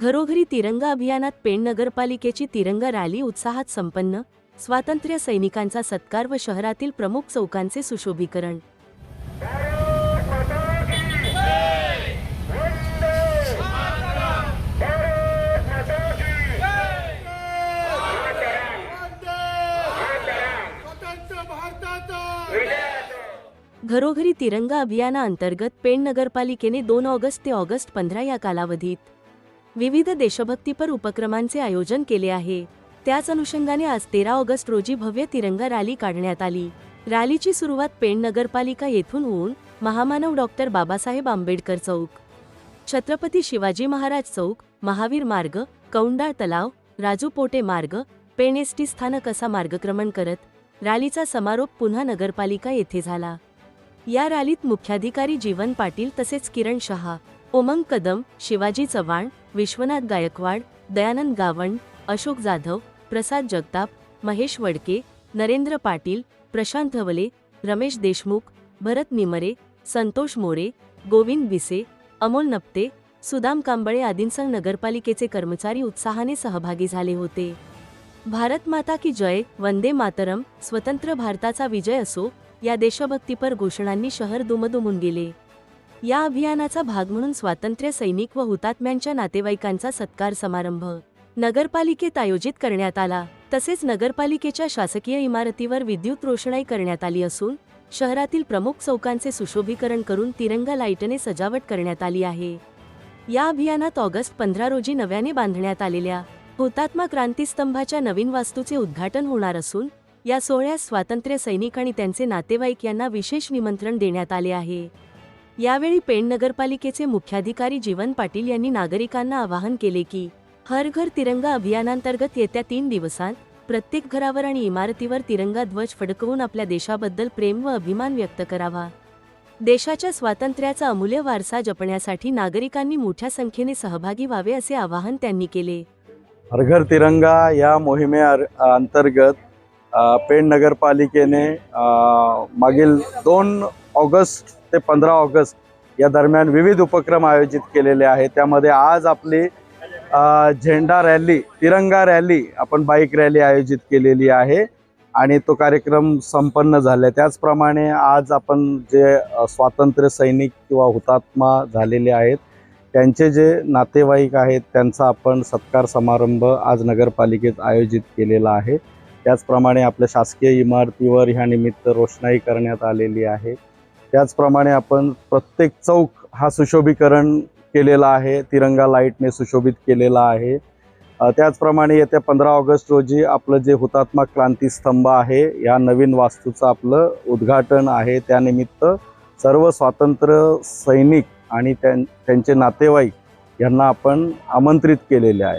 घरोघरी तिरंगा अभियानात पेण नगरपालिकेची तिरंगा रॅली उत्साहात संपन्न. स्वातंत्र्य सैनिकांचा सत्कार व शहरातील प्रमुख चौकांचे सुशोभीकरण. घरोघरी तिरंगा अभियानाअंतर्गत पेण नगरपालिकेने दोन ऑगस्ट ते ऑगस्ट पंधरा या कालावधीत विविध देशभक्तीपर उपक्रमांचे आयोजन केले आहे. त्याच अनुषंगाने आज तेरा ऑगस्ट रोजी भव्य तिरंगा रॅली काढण्यात आली. रॅलीची सुरुवात पेण नगरपालिका येथून होऊन महामानव डॉक्टर बाबासाहेब आंबेडकर चौक. छत्रपती शिवाजी महाराज चौक महावीर मार्ग कौंडाळ तलाव राजू पोटे मार्ग पेण एस टी स्थानक असा मार्गक्रमण करत रॅलीचा समारोप पुन्हा नगरपालिका येथे झाला. या रॅलीत मुख्याधिकारी जीवन पाटील तसेच किरण शहा उमंग कदम शिवाजी चव्हाण विश्वनाथ गायकवाड दयानंद गावंड अशोक जाधव प्रसाद जगताप महेश वडके नरेंद्र पाटील प्रशांत धवले रमेश देशमुख भरत निमरे संतोष मोरे गोविंद बिसे अमोल नप्ते सुदाम कांबळे आदींसह नगरपालिकेचे कर्मचारी उत्साहाने सहभागी झाले होते. भारत माता की जय वंदे मातरम स्वतंत्र भारताचा विजय असो या देशभक्तीपर घोषणांनी शहर दुमदुमून गेले. या अभियानाचा भाग म्हणून स्वातंत्र्य सैनिक व हुतात्म्यांच्या नातेवाईकांचा सत्कार समारंभ नगरपालिकेत आयोजित करण्यात आला. तसेच नगरपालिकेच्या शासकीय इमारतीवर विद्युत रोषणाई करण्यात आली असून शहरातील प्रमुख चौकांचे सुशोभीकरण करून तिरंगा लाईटने सजावट करण्यात आली आहे. या अभियानात ऑगस्ट पंधरा रोजी नव्याने बांधण्यात आलेल्या हुतात्मा क्रांतीस्तंभाच्या नवीन वास्तूचे उद्घाटन होणार असून या सोहळ्यास स्वातंत्र्य सैनिक आणि त्यांचे नातेवाईक यांना विशेष निमंत्रण देण्यात आले आहे. यावेळी पेण नगरपालिकेचे मुख्याधिकारी जीवन पाटील यांनी नागरिकांना आवाहन केले की हर घर तिरंगा अभियानांतर्गत येत्या तीन दिवसांत प्रत्येक घरावर आणि इमारतीवर तिरंगा ध्वज फडकवून आपल्या देशाबद्दल प्रेम व अभिमान व्यक्त करावा. देशाच्या स्वातंत्र्याचा अमूल्य वारसा जपण्यासाठी नागरिकांनी मोठ्या संख्येने सहभागी व्हावे असे आवाहन त्यांनी केले. हर घर तिरंगा या मोहिमे अंतर्गत पेण नगरपालिकेने मागील दोन ऑगस्ट ते पंधरा ऑगस्ट या दरम्यान विविध उपक्रम आयोजित केलेले आहेत. त्यामध्ये आज आपली झेंडा रॅली तिरंगा रॅली आपण बाईक रॅली आयोजित केलेली आहे आणि तो कार्यक्रम संपन्न झाला. त्याचप्रमाणे आज आपण जे स्वातंत्र्य सैनिक किंवा हुतात्मा झालेले आहेत त्यांचे जे नातेवाईक आहेत त्यांचा आपण सत्कार समारंभ आज नगरपालिकेत आयोजित केलेला आहे. त्याचप्रमाणे आपल्या शासकीय इमारतीवर ह्या निमित्त रोषणाई करण्यात आलेली आहे. त्याचप्रमाणे आपण प्रत्येक चौक हा सुशोभीकरण केलेला आहे. तिरंगा लाईटने सुशोभित केलेला आहे. त्याचप्रमाणे येत्या पंधरा ऑगस्ट रोजी आपलं जे हुतात्मा क्रांतीस्तंभ आहे या नवीन वास्तूचं आपलं उद्घाटन आहे. त्यानिमित्त सर्व स्वातंत्र्य सैनिक आणि त्यां त्यांचे नातेवाईक यांना आपण आमंत्रित केलेले आहे.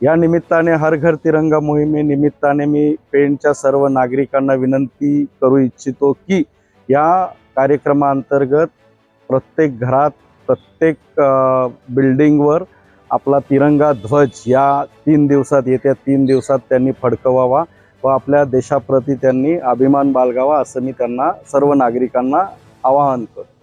या निमित्ताने हर घर तिरंगा मोहिमे निमित्ताने मी पेणच्या सर्व नागरिकांना विनंती करू इच्छितो की या कार्यक्रमाअंतर्गत प्रत्येक घरात प्रत्येक बिल्डिंगवर आपला तिरंगा ध्वज या तीन दिवसात येत्या तीन दिवसात त्यांनी फडकवावा व आपल्या देशाप्रती त्यांनी अभिमान बाळगावा असं मी त्यांना सर्व नागरिकांना आवाहन करतो.